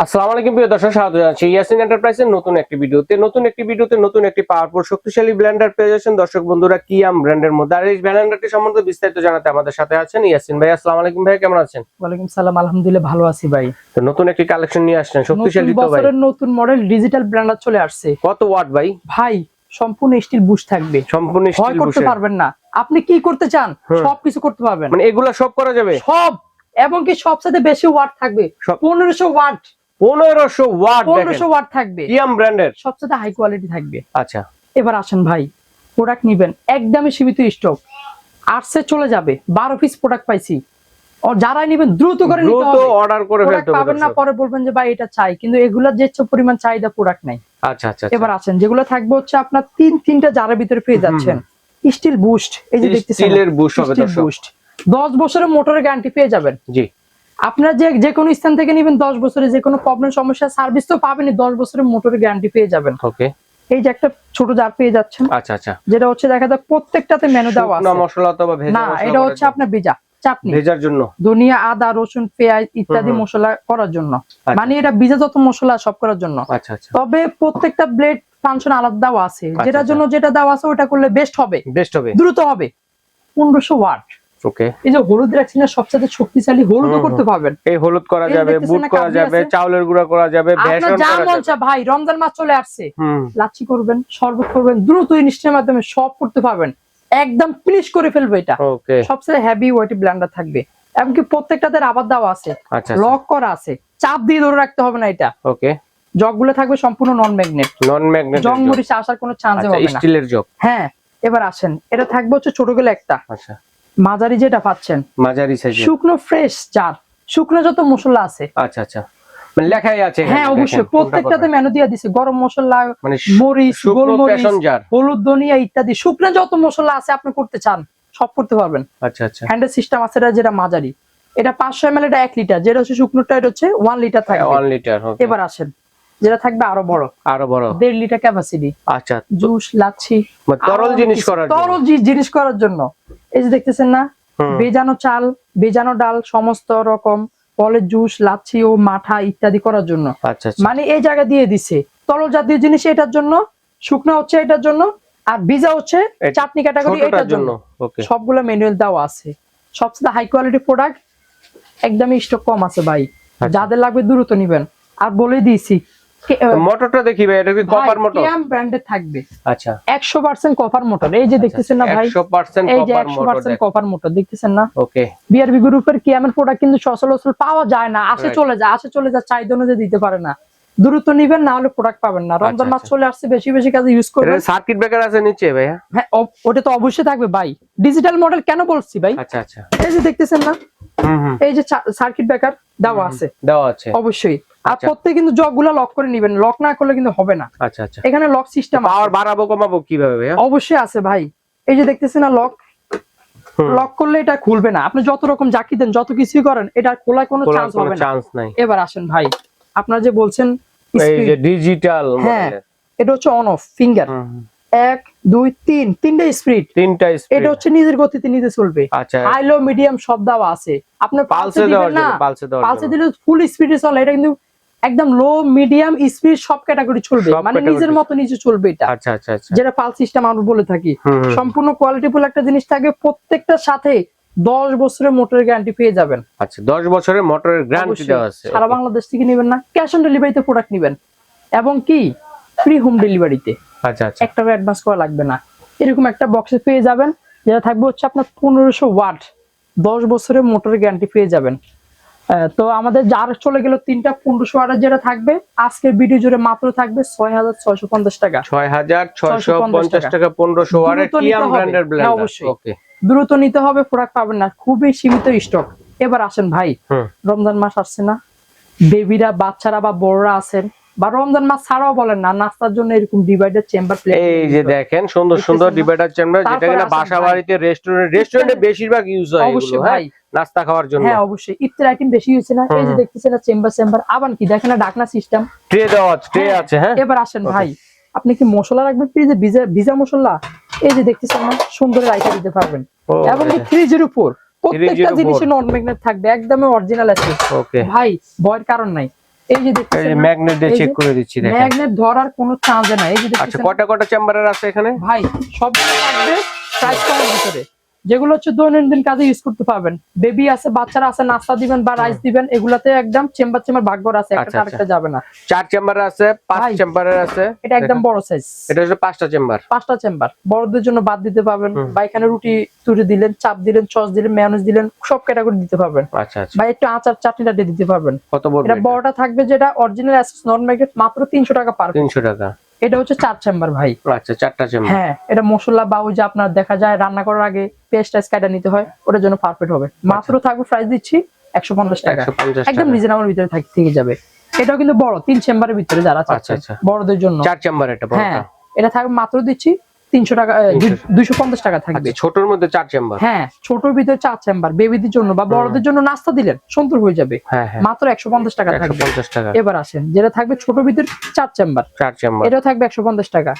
আসসালামু আলাইকুম প্রিয় দর্শক স্বাগত জানাচ্ছি ইয়াসিন এন্টারপ্রাইজের নতুন একটি ভিডিওতে। নতুন একটি ভিডিওতে নতুন একটি পাওয়ারফুল শক্তিশালী ব্লেন্ডার পেয়ে যাচ্ছেন দর্শক বন্ধুরা কিয়াম ব্র্যান্ডের মধ্যে। আর এই ব্লেন্ডারটি সম্বন্ধে বিস্তারিত জানাতে আমাদের সাথে আছেন ইয়াসিন ভাই। আসসালামু আলাইকুম ভাই কেমন আছেন? ওয়ালাইকুম সালাম আলহামদুলিল্লাহ ভালো আছি ভাই। তো নতুন একটি কালেকশন নিয়ে আসছেন শক্তিশালী তো ভাই। নতুন মডেল ডিজিটাল ব্র্যান্ডার চলে আসছে। কত ওয়াট ভাই? ভাই সম্পূর্ণ স্টিল বুশ থাকবে। সম্পূর্ণ স্টিল করতে পারবেন না। আপনি কি করতে চান সবকিছু করতে পারবেন। মানে এগুলা সব করা যাবে? সব এবং কি সবচেয়ে বেশি ওয়াট থাকবে? সব- পনেরোশো ওয়াট পনেরোশো ওয়াট পনেরোশো ওয়াট থাকবে। কিয়াম ব্র্যান্ডের। সবচেয়ে হাই কোয়ালিটি থাকবে। আচ্ছা। এবার আসেন ভাই প্রোডাক্ট নিবেন। একদমই সীমিত স্টক আটসে চলে যাবে। বারো পিস প্রোডাক্ট পাইছি। ও যারাই দ্রুত করে দ্রুত অর্ডার করে ফেলতে পাবেন না পরে বলবেন যে ভাই এটা চাই। কিন্তু যে পরিমাণ চাহিদা প্রোডাক্ট নাই। আচ্ছা আচ্ছা আচ্ছা। এবার আছেন যেগুলো থাকবে হচ্ছে আপনার তিন তিনটা জারের ভিতরে পেয়ে যাচ্ছেন। স্টিল বুস্ট এই যে দেখতেছেন স্টিলের বুশ হবে দর্শক। বুস্ট দশ বছরের মোটরের গ্যারান্টি পেয়ে যাবেন। জি। আপনার যে যে কোনো স্থান থেকে নেবেন দশ বছরে যে কোনো প্রবলেম সমস্যা সার্ভিস তো পাবেনই দশ বছরের মোটরের গ্যারান্টি পেয়ে যাবেন। ওকে এই যে একটা ছোট জার পেয়ে যাচ্ছেন। আচ্ছা আচ্ছা। যেটা হচ্ছে দেখা যায় প্রত্যেকটাতে মেনু দেওয়া শুকনো আছে। মশলা অথবা ভেজা না এটা হচ্ছে আপনার বেজা চাটনি। ভেজার জন্য। ধনিয়া আদা রসুন পেঁয়াজ ইত্যাদি। মশলা করার জন্য। আচ্ছা। মানে এটা বিজা যত মশলা সব করার জন্য। আচ্ছা আচ্ছা। তবে প্রত্যেকটা ব্লেড ফাংশন আলাদা দেওয়া আছে। যেটার আচ্ছা। জন্য যেটা দেওয়া আছে ওটা করলে বেস্ট হবে। বেস্ট হবে। দ্রুত হবে। পনেরোশো ওয়াট ওকে এই যে হলুদ রাখছি না সবচেয়ে শক্তিশালী হলুদও করতে পারবেন। এই হলুদ করা যাবে বুট করা যাবে চাউলের গুঁড়া করা যাবে আপনার করা যাবে। ভাই রমজান মাস চলে আসছে। লাচ্ছি করবেন শরবত করবেন দ্রুত ইনস্টের মাধ্যমে সব করতে পারবেন। একদম ফিনিশ করে ফেলবে এটা। সবচেয়ে হেভি ওয়েটি ব্লেন্ডার থাকবে। এমনকি প্রত্যেকটাতে রাবার দেওয়া আছে। আচ্ছা লক করা আছে। চাপ দিয়ে ধরে রাখতে হবে না এটা। ওকে জগগুলো থাকবে সম্পূর্ণ নন ম্যাগনেট নন ম্যাগনেট জং মরিচে আসার কোনো চান্স আচ্ছা হবে না। স্টিলের জগ হ্যাঁ এবার আসেন। এটা থাকবে হচ্ছে ছোট গেলে একটা। আচ্ছা। মাঝারি যেটা পাচ্ছেন। মাঝারি সাইজের শুকনো ফ্রেশ চার। শুকনো যত মশলা আছে। আচ্ছা আচ্ছা। মানে লেখাই আছে হ্যাঁ অবশ্যই। প্রত্যেকটাতে। মেনু দিয়ে দিছে গরম মশলা মানে মরিচ গোলমরিচ হলুদ ধনিয়া ইত্যাদি। শুকনো যত মশলা আছে আপনি করতে চান সব করতে পারবেন। আচ্ছা আচ্ছা। হ্যান্ডেল সিস্টেম আছে এটা যেটা মাঝারি। এটা পাঁচশো এম এটা এক লিটার যেটা হচ্ছে শুকনোটা এটা হচ্ছে ওয়ান লিটার 1 লিটার এবার আসেন। যেটা থাকবে আরও বড়। আরও বড়। দেড় লিটার ক্যাপাসিটি আচ্ছা। জুস লাচ্ছি মানে তরল জিনিস করার জন্য। তরল জিনিস করার জন্য। এই যে দেখতেছেন না? বেজানো চাল বেজানো ডাল সমস্ত রকম ফলের জুস লাচ্ছি ও মাঠা ইত্যাদি করার জন্য। আচ্ছা আচ্ছা। মানে এই জায়গা দিয়ে দিছে। তরল জাতীয় জিনিস এটার জন্য শুকনো হচ্ছে এটার জন্য আর ভিজা হচ্ছে চাটনি ক্যাটাগরি এটার জন্য। ওকে। সবগুলো ম্যানুয়াল দেওয়া আছে। সবচেয়ে হাই কোয়ালিটি প্রোডাক্ট একদমই স্টক কম আছে ভাই। আচ্ছা। যাদের লাগবে দ্রুত নিবেন। আর বলে দিয়েছি মোটরটা দেখি ভাই এটা কি কপার মোটর ব্র্যান্ডের থাকবে। আচ্ছা। একশো পার্সেন্ট কপার মোটর এই যে দেখতেছেন না ভাই? 100% এই যে copper motor percent copper motor দেখতেছেন না? ওকে বিআরবি গ্রুপের কিয়ামের প্রোডাক্ট কিন্তু সচরাচর পাওয়া যায় না। আসে চলে যায় আসে চলে যায় চাহিদা অনুযায়ী দিতে পারে না। দ্রুত নিবেন না হলে প্রোডাক্ট পাবেন না। রমজান মাস আচ্ছা। চলে আসছে বেশি বেশি কাজে ইউজ করবেন। সার্কিট ব্রেকার আছে নিচে ভাইয়া হ্যাঁ? ওটা তো অবশ্যই থাকবে ভাই। ডিজিটাল মডেল কেন বলছি ভাই? আচ্ছা আচ্ছা। এই যে দেখতেছেন না? এই যে সার্কিট ব্রেকার দেওয়া আছে। দেওয়া আছে। অবশ্যই। আর আচ্ছা। প্রত্যেক কিন্তু জগগুলো লক করে নিবেন। লক না করলে কিন্তু হবে না। আচ্ছা আচ্ছা। এখানে লক সিস্টেম পাওয়ার বাড়াবো কমাবো কীভাবে ভাইয়া? অবশ্যই আছে ভাই। এই যে দেখতেছেন না লক লক করলে এটা খুলবে না। আপনি যত রকম জাকি দেন যত কিছুই করেন এটা খোলার কোনো চান্স হবে না। চান্স নাই। এবার আসেন ভাই। আপনারা যে বলছেন এই যে ডিজিটাল হ্যাঁ এটা হচ্ছে অন অফ ফিঙ্গার এক দুই তিন তিনটা স্পিড তিনটা স্পিড এটা হচ্ছে নিজের গতিতে নিজে চলবে। আচ্ছা। হাই লো মিডিয়াম সব দাও আছে। আপনার পালসে দিবেন না। পালসে দিলে ফুল স্পিডে চলে। এটা কিন্তু একদম লো মিডিয়াম স্পিড সব ক্যাটাগরি চলবে। মানে নিজের মতো নিজে চলবে এটা। আচ্ছা আচ্ছা আচ্ছা। যেটা পালস সিস্টেম আমরা বলে থাকি। সম্পূর্ণ কোয়ালিটিফুল একটা জিনিস থাকে প্রত্যেকটার সাথে দশ বছরের মোটরের গ্যারান্টি পেয়ে যাবেন। আচ্ছা 10 বছরের মোটরের গ্যারান্টি দেওয়া আছে সারা বাংলাদেশ থেকে নেবেন না ক্যাশ অন ডেলিভারিতে প্রোডাক্ট নেবেন। এবং কি? ফ্রি হোম ডেলিভারিতে আচ্ছা আচ্ছা। এক টাকা অ্যাডভান্স করা লাগবে না। এরকম একটা বক্সে পেয়ে যাবেন যেটা থাকবে হচ্ছে আপনার পনেরোশো ওয়াট দশ বছরের মোটরের গ্যারান্টি পেয়ে যাবেন। তো আমাদের যার চলে গেল তিনটা পনেরোশো আটার যেটা থাকবে আজকের ভিডিও জুড়ে মাত্র থাকবে ছয় হাজার ছয়শো পঞ্চাশ টাকা 6650 টাকা 1500 ওয়াটের দ্রুত নিতে কিয়াম হবে। ব্র্যান্ডের হ্যাঁ, ব্লেন্ডার অবশ্যই। দ্রুত নিতে হবে প্রোডাক্ট পাবেন না খুবই সীমিত স্টক এবার আসেন ভাই রমজান মাস আসছে না বেবিরা বাচ্চারা বা বড়রা আছেন বা রমজান মাস ছাড়াও বলেন না নাস্তার জন্য এরকম ডিভাইডার চেম্বার এই যে দেখেন সুন্দর সুন্দর ডিভাইডার চেম্বার যেটা কিনা বাসা বাড়িতে রেস্টুরেন্ট রেস্টুরেন্টে বেশিরভাগ ইউজ হয় অবশ্যই হ্যাঁ? ভাই। নাস্তা খাওয়ার জন্য। হ্যাঁ অবশ্যই। ইফতার আইটেম বেশি হয়েছে না। এই যে দেখতেছেন চেম্বার চেম্বার আবার কি দেখেন না ডাকনা সিস্টেম ট্রে দেওয়া ট্রে আছে হ্যাঁ? এবার আসেন ভাই। আপনি কি মশলা রাখবেন? ফ্রিজে ভিজা ভিজা মশলা এই যে দেখতেছেন সুন্দর রাইখে দিতে পারবেন। এবং ফ্রিজের উপর প্রত্যেকটা 304 জিনিসে নন ম্যাগনেট থাকবে একদমই অরিজিনাল আছে। ওকে ভাই ভয়ের কারণ নাই। এই যে এই দেখতেছেন যে ম্যাগনেট দিয়ে চেক করে দিচ্ছি দেখেন। ম্যাগনেট ধরার কোনো চান্স না এই যে আচ্ছা দেখতেছেন কটা কটা চেম্বারের আছে এখানে? ভাই সব থাকবে প্রাইস কমের ভিতরে। যেগুলো হচ্ছে দৈনন্দিন কাজে ইউজ করতে পারবেন। বেবি আছে বাচ্চারা আছে নাস্তা দিবেন বা রাইস দিবেন এগুলাতে একদম চেম্বার চেম্বার ভাগ করা আছে আচ্ছা, একটা আরেকটা যাবে না। চার চেম্বারের আছে পাঁচ চেম্বারের আছে এটা একদম বড় সাইজ এটা হচ্ছে পাঁচটা চেম্বার পাঁচটা চেম্বার বড়দের জন্য বাদ দিতে পারবেন বা এখানে রুটি তুলে দিলেন চাপ দিলেন চস দিলেন ম্যানেজ দিলেন সব ক্যাটাগরি দিতে পারবেন। আচ্ছা আচ্ছা। বা একটু আচার চাটনিটা দিয়ে দিতে পারবেন। কত পড়বে এটা বড়টা থাকবে যেটা অরিজিনাল অ্যাসেস নন ম্যাগনেট মাত্র তিনশো টাকা পার তিনশো টাকা। এটা হচ্ছে চার চেম্বার ভাই। আচ্ছা চারটা চেম্বার হ্যাঁ এটা মশলা বা ওই যে আপনার দেখা যায় রান্না করার আগে টেস্ট কাটা নিতে হয় ওটার জন্য পারফেক্ট হবে। মাত্র থাকবে প্রাইস দিচ্ছি একশো পঞ্চাশ টাকা। একদম রিজনেবল ভিতরে থাক- যাবে। এটাও কিন্তু বড় তিন চেম্বারের ভিতরে যারা চাচ্ছে আচ্ছা। বড়দের জন্য। চার চেম্বার এটা হ্যাঁ এটা থাকবে মাত্র দিচ্ছি তিনশো টাকা দুইশো পঞ্চাশ টাকা থাকবে। আচ্ছা ছোটর মধ্যে চার চেম্বার? হ্যাঁ ছোটর ভিতরে চার চেম্বার বেবিদের জন্য বা বড়দের জন্য নাস্তা দিলেন সন্তর হয়ে যাবে। হ্যাঁ হ্যাঁ। মাত্র একশো পঞ্চাশ টাকা থাকবে। পঞ্চাশ টাকা। এবার আসেন যেটা থাকবে ছোট ভিতরে চার চেম্বার। চার চেম্বার। এটা থাকবে একশো পঞ্চাশ টাকা।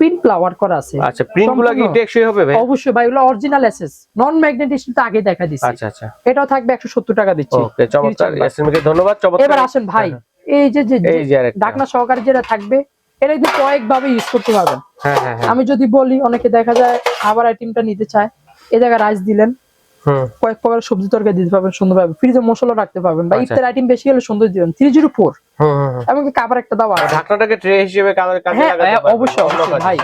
পিন ফ্লাওয়ার করা আছে। আচ্ছা প্রিন্টগুলো কি টেকসই হবে ভাই? অবশ্যই ভাই এগুলো অরিজিনাল এসএস নন ম্যাগনেটিক তো আগে দেখা দিচ্ছি আচ্ছা আচ্ছা। এটাও থাকবে একশো সত্তর টাকা দিচ্ছি। ওকে চমৎকার। ইয়াসমিনকে ধন্যবাদ চমৎকার। এবার আসেন ভাই এই যে যে এই যে ডাকনা সহকারে যেটা থাকবে এটা কিন্তু কয়েক ভাবে ইউজ করতে পারবেন। হ্যাঁ হ্যাঁ হ্যাঁ। আমি যদি বলি অনেকে দেখা যায় খাবার আইটেমটা নিতে চায় এই জায়গায় রাইস দিলেন। হুম। কয়েক প্রকার সবজি তরকারি দিতে পারবেন সুন্দরভাবে। ফ্রিজে মশলা রাখতে পারবেন বা আচ্ছা। ইফতার আইটেম বেশি হলে সুন্দর দিবেন। Three zero four. এমনকি কাবার একটা দাও আছে ঢাকনাটাকে ট্রে হিসেবে কাজে কাজে হ্যাঁ লাগাতে হ্যাঁ, পারবেন, অবশ্যই কাজে, ভাই।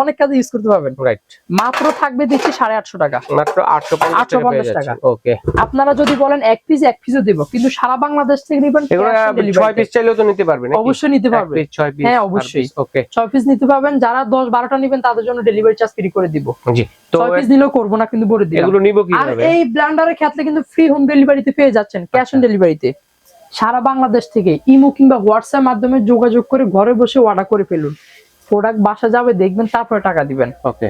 অনেক কাজে ইউজ করতে পারবেন। রাইট মাত্র থাকবে দিচ্ছি সাড়ে আটশো টাকা। মাত্র আটশো পঞ্চাশ টাকা 850 টাকা। ওকে আপনারা যদি বলেন এক পিস এক পিসও দেবো কিন্তু সারা বাংলাদেশ থেকে নিবেন এগুলো cash ছয় পিস চাইলেও তো নিতে পারবেন অবশ্যই নিতে পারবে পিস ছয় পিস হ্যাঁ, অবশ্যই। ওকে ছয় পিস নিতে পারবেন যারা দশ বারোটা নিবেন তাদের জন্য ডেলিভারি চার্জ ফ্রি করে দিব। জি তো ছয় পিস নিলেও করব না কিন্তু বলে দিলাম। এগুলো নিব আর কীভাবে? এই ব্ল্যান্ডারের ক্ষেত্রে কিন্তু ফ্রি হোম ডেলিভারিতে পেয়ে যাচ্ছেন ক্যাশ অন ডেলিভারিতে সারা বাংলাদেশ থেকে ইমো কিংবা হোয়াটসঅ্যাপ মাধ্যমে যোগাযোগ করে ঘরে বসে অর্ডার করে ফেলুন। প্রোডাক্ট বাসা যাবে দেখবেন তারপরে টাকা দিবেন। ওকে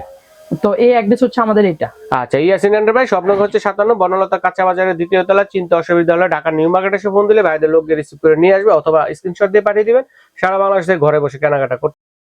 তো এই অ্যাড্রেস হচ্ছে আমাদের এটা আচ্ছা ইয়াসিন ভাই স্বপ্ন হচ্ছে সাতান্ন বনলতা কাঁচা বাজারের দ্বিতীয় তলা চিন্তা অসুবিধা হলে ঢাকা নিউ মার্কেটে এসে ফোন দিলে ভাইদের লোককে রিসিভ করে নিয়ে আসবে অথবা স্ক্রিনশট দিয়ে পাঠিয়ে দিবেন। সারা বাংলাদেশে ঘরে বসে কেনাকাটা করতে